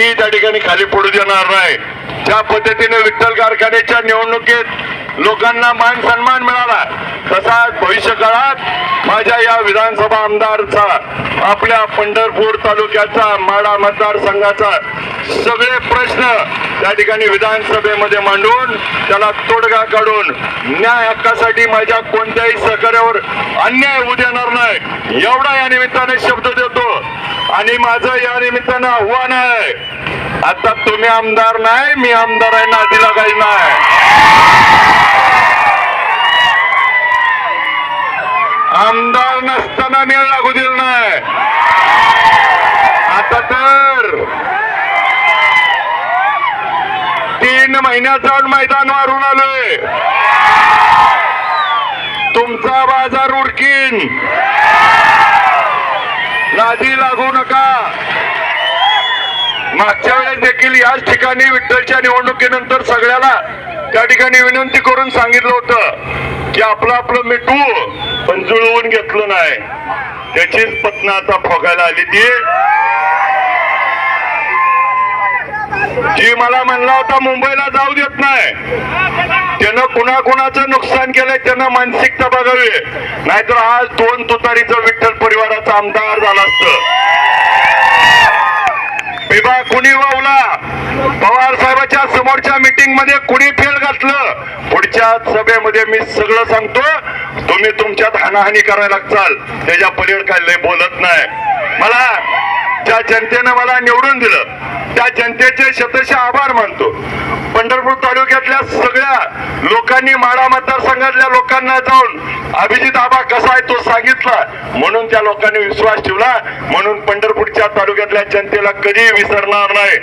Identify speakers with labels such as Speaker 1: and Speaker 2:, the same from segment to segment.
Speaker 1: ती त्या ठिकाणी खाली पडू देणार नाही. ज्या पद्धतीने विठ्ठल कारखान्याच्या निवडणुकीत लोकांना मान सन्मान मिळाला. तसाच भविष्य काळात माझ्या या विधानसभा आमदारचा आपल्या पंढरपूर तालुक्याचा माडा मतदारसंघाचा सगळे प्रश्न त्या ठिकाणी विधानसभेमध्ये मांडून त्याला तोडगा काढून न्याय हक्कासाठी माझ्या कोणत्याही सहकार्यावर अन्याय होऊ देणार नाही. एवढा या निमित्ताने शब्द देतो. आणि माझं या निमित्तानं आव्हान आहे. आता तुम्ही आमदार नाही मी आमदार आहे नादीला काही नाही. आमदार नसताना मेळ लागू दिल नाही. आता तर तीन महिन्यात जाऊन मैदान मारून आलोय तुमचा बाजार उडकीन नादी लागू नका. मागच्या वेळेस देखील याच ठिकाणी विठ्ठलच्या निवडणुकीनंतर सगळ्याला त्या ठिकाणी विनंती करून सांगितलं होतं की आपलं आपलं मिठू पण जुळवून घेतलं नाही. त्याचीच पत्न आता फोगायला आली ती. ती मला म्हणला होता मुंबईला जाऊ देत नाही. त्यानं कुणाकुणाचं नुकसान केलंय त्यानं मानसिकता बघावी नाहीतर आज दोन तुतारीचं विठ्ठल परिवाराचा आमदार झाला असतं. बिबा कुणी वावला? पवार साहेबाच्या समोरच्या मीटिंगमध्ये कुणी फेल घातलं? पुढच्या सभेमध्ये मी सगळं सांगतो तुम्ही तुमच्यात हानाहानी करायला लागचाल. त्याच्या पलीड काय लय बोलत नाही. मला ज्या जनतेनं मला निवडून दिलं त्या जनतेचे शतश आभार मानतो. पंढरपूर तालुक्यातल्या सगळ्या लोकांनी माडा मतदारसंघातल्या लोकांना जाऊन अभिजित आबा कसा आहे तो सांगितला. म्हणून त्या लोकांनी विश्वास ठेवला. म्हणून पंढरपूरच्या तालुक्यातल्या जनतेला कधी विसरणार नाही.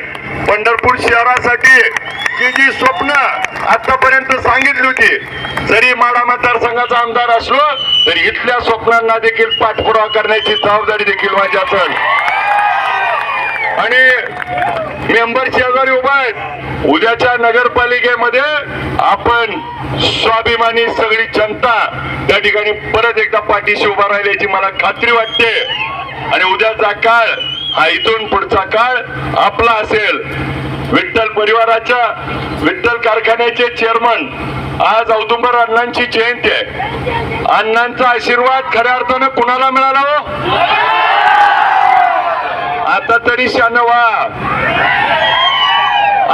Speaker 1: पंढरपूर शहरासाठी जी जी स्वप्न आतापर्यंत सांगितली होती जरी माडा मतदारसंघाचा आमदार असलो तरी इथल्या स्वप्नांना देखील पाठपुरावा करण्याची जबाबदारी देखील माझी असेल आणि मेंबर शेजारी उभा आहेत उद्याच्या नगरपालिकेमध्ये आपण स्वाभिमानी सगळी जनता त्या ठिकाणी परत एकदा पाठीशी उभा राहिल्याची मला खात्री वाटते. आणि उद्याचा काळ हा इथून पुढचा काळ आपला असेल. विठ्ठल परिवाराच्या विठ्ठल कारखान्याचे चेअरमन आज औदुंबर अण्णांची जयंती आहे. अण्णांचा आशीर्वाद खऱ्या अर्थानं कुणाला मिळाला हो? आता तरी शान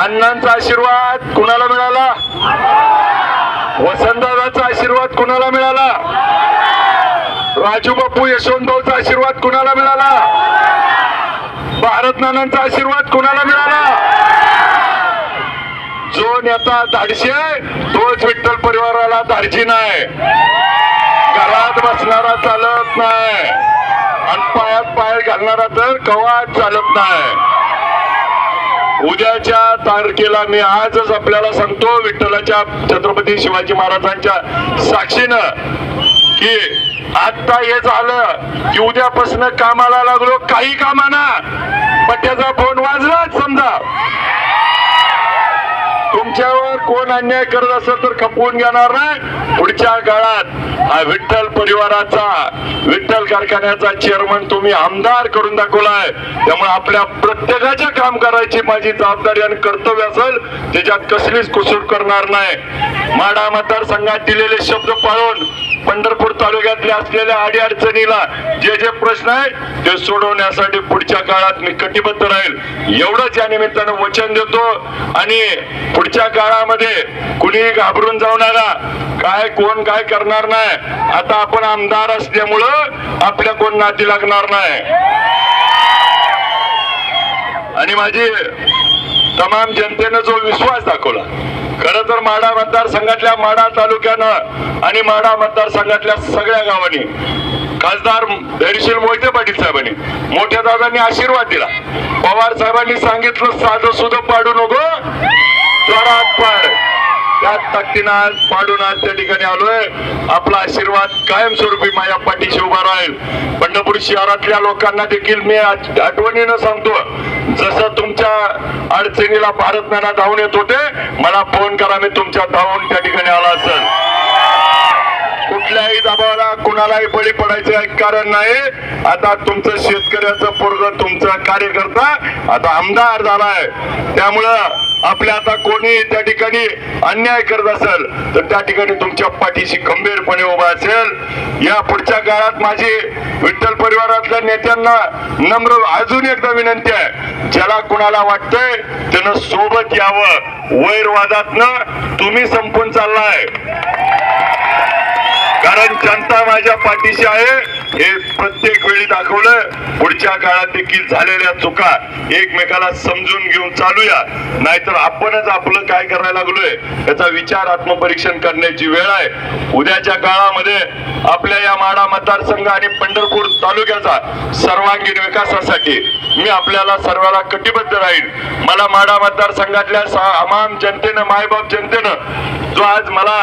Speaker 1: अण्णांचा आशीर्वाद कुणाला मिळाला? वसंतदादाचा आशीर्वाद कुणाला मिळाला? राजू बापू यशवंतभाऊचा आशीर्वाद कुणाला मिळाला? भारत नानांचा आशीर्वाद कुणाला मिळाला? जो नेता धाडशी आहे तोच विठ्ठल परिवाराला धाडशी नाही. घरात बसणारा चालत नाही. पायात पाय घालणारा तर कवाच चालत नाही. उद्याच्या तारखेला मी आजच आपल्याला सांगतो विठ्ठलाच्या छत्रपती शिवाजी महाराजांच्या साक्षीनं की आता हे झालं की उद्यापासून कामाला लागलो काही कामाना. पट्ट्याचा फोन वाजलाच समजा. तुमच्यावर कोण अन्याय करत असेल तर खपवून घेणार नाही. पुढच्या काळात हा विठ्ठल परिवाराचा विठ्ठल कारखान्याचा चेअरमन तुम्ही आमदार करून दाखवलाय. त्यामुळे आपल्या प्रत्येकाचे काम करायची माझी जबाबदारी आणि कर्तव्य असेल त्याच्यात कसलीच कुसूर करणार नाही. माडा मतदारसंघात दिलेले शब्द पाळून पंढरपूर तालुक्यातल्या असलेल्या अडीअडचणीला जे जे प्रश्न आहेत ते सोडवण्यासाठी पुढच्या काळात मी कटिबद्ध राहील. एवढंच या निमित्तानं वचन देतो आणि पुढच्या काळामध्ये कुणीही घाबरून जाऊ काय कोण काय करणार नाही. आता आपण आमदार असल्यामुळं आपल्या कोण नाती लागणार नाही. आणि माझी तमाम जनतेनं जो विश्वास दाखवला खर तर माडा मतदारसंघातल्या माडा तालुक्यानं आणि माडा मतदारसंघातल्या सगळ्या गावांनी खासदार धैर्यशील मोहिते पाटील साहेबांनी मोठ्या दादांनी आशीर्वाद दिला. पवार साहेबांनी सांगितलं साधं सुद्धा पाडू नको जरा पाड. त्याच ताकदीनं आज पाडून आज त्या ठिकाणी आलोय. आपला आशीर्वाद कायमस्वरूपी माझ्या पाठीशी उभा राहील. पंढरपूर शहरातल्या लोकांना देखील मी आठवणीनं सांगतो जसं तुमच्या अडचणीला भारत नाना धावून येत होते मला फोन करा मी तुमच्या धावून त्या ठिकाणी आला असेल. कुठल्याही दबावाला कुणालाही बळी पडायचं कारण नाही. आता तुमचं शेतकऱ्याचं पोरग तुमचा कार्यकर्ता आता आमदार झालाय. त्यामुळं आपल्या आता कोणी त्या ठिकाणी अन्याय करत असेल तर त्या ठिकाणी तुमच्या पाठीशी खंबीरपणे उभा असेल. या पुढच्या काळात माझी विठ्ठल परिवारातल्या नेत्यांना नम्र अजून एकदा विनंती आहे ज्याला कुणाला वाटतंय त्यानं सोबत यावं. वैरवादातनं तुम्ही संपून चाललाय. कारण जनता माझ्या पाठीशी आहे. हे प्रत्येक वेळी दाखवलं पुढच्या काळात देखील झालेल्या चुका एकमेकाला समजून घेऊन चालूया. नाहीतर आपणच आपलं काय करायला लागलोय याचा विचार आत्मपरीक्षण करण्याची वेळ आहे. उद्याच्या काळामध्ये आपल्या या माडा मतदारसंघ आणि पंढरपूर तालुक्याचा सर्वांगीण विकासासाठी मी आपल्याला सर्वाला कटिबद्ध राहील मला माडा मतदारसंघातल्या आमाम अमाम जनतेनं मायबाप जनतेनं जो आज मला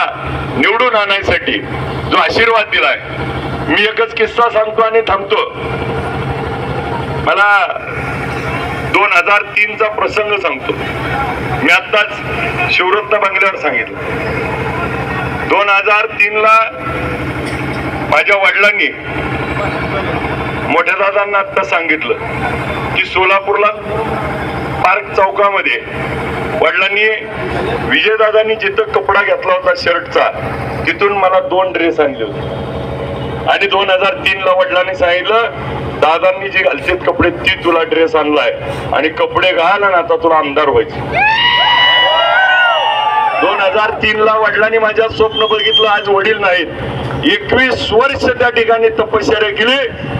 Speaker 1: निवडून आणण्यासाठी जो आशीर्वाद दिलाय मी एकच किस्सा सांगतो आणि थांबतो. मला दोन हजार तीनचा प्रसंग सांगतो. मी आत्ताच शिवरत्न बंगल्यावर सांगितलं. दोन हजार तीनला माझ्या वडिलांनी मोठ्या दादांना आत्ता सांगितलं की सोलापूरला पार्क चौकामध्ये वडिलांनी विजयदादांनी जिथं कपडा घेतला होता शर्टचा तिथून मला दोन ड्रेस आणले होते. आणि दोन हजार तीन ला वडिलांनी सांगितलं दादांनी जे घालचेत कपडे ती तुला ड्रेस आणलाय. आणि कपडे घाल आणि आता तुला आमदार व्हायचे. दोन हजार तीन ला वडिलांनी माझ्या स्वप्न बघितलं आज वडील नाहीत. एकवीस वर्ष त्या ठिकाणी तपश्चर्या केली.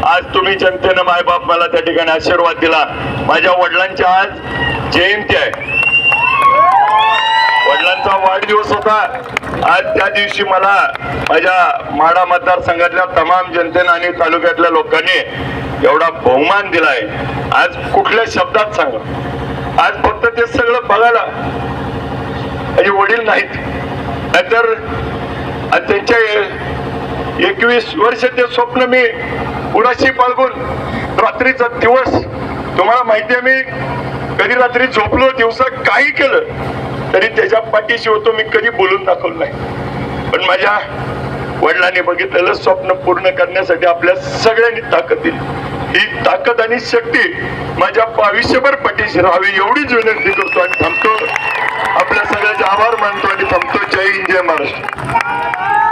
Speaker 1: आज तुम्ही जनतेनं मायबाप मला त्या ठिकाणी आशीर्वाद दिला. माझ्या वडिलांची आज जयंती आहे. वडिलांचा वाढदिवस होता. आज त्या दिवशी मला माझ्या माडा मतदारसंघातल्या तमाम जनतेनं आणि तालुक्यातल्या लोकांनी एवढा बहुमान दिलाय. आज कुठल्या शब्दात सांगा? आज फक्त ते सगळं बघायला माझे वडील नाहीत. नाहीतर आज त्यांच्या एकवीस वर्ष ते स्वप्न मी उडाशी बाळगून रात्रीचा दिवस तुम्हाला माहिती आहे मी कधी रात्री झोपलो दिवसा काही केलं. तरी त्याच्या पाठीशी होतो मी कधी बोलून दाखवलं नाही. पण माझ्या वडिलांनी बघितलेलं स्वप्न पूर्ण करण्यासाठी आपल्या सगळ्यांनी ताकद दिली. ही ताकद आणि शक्ती माझ्या आयुष्यभर पाठीशी राहावी एवढीच विनंती करतो आणि थांबतो. आपल्या सगळ्याचे आभार मानतो आणि थांबतो. जय हिंद जय महाराष्ट्र.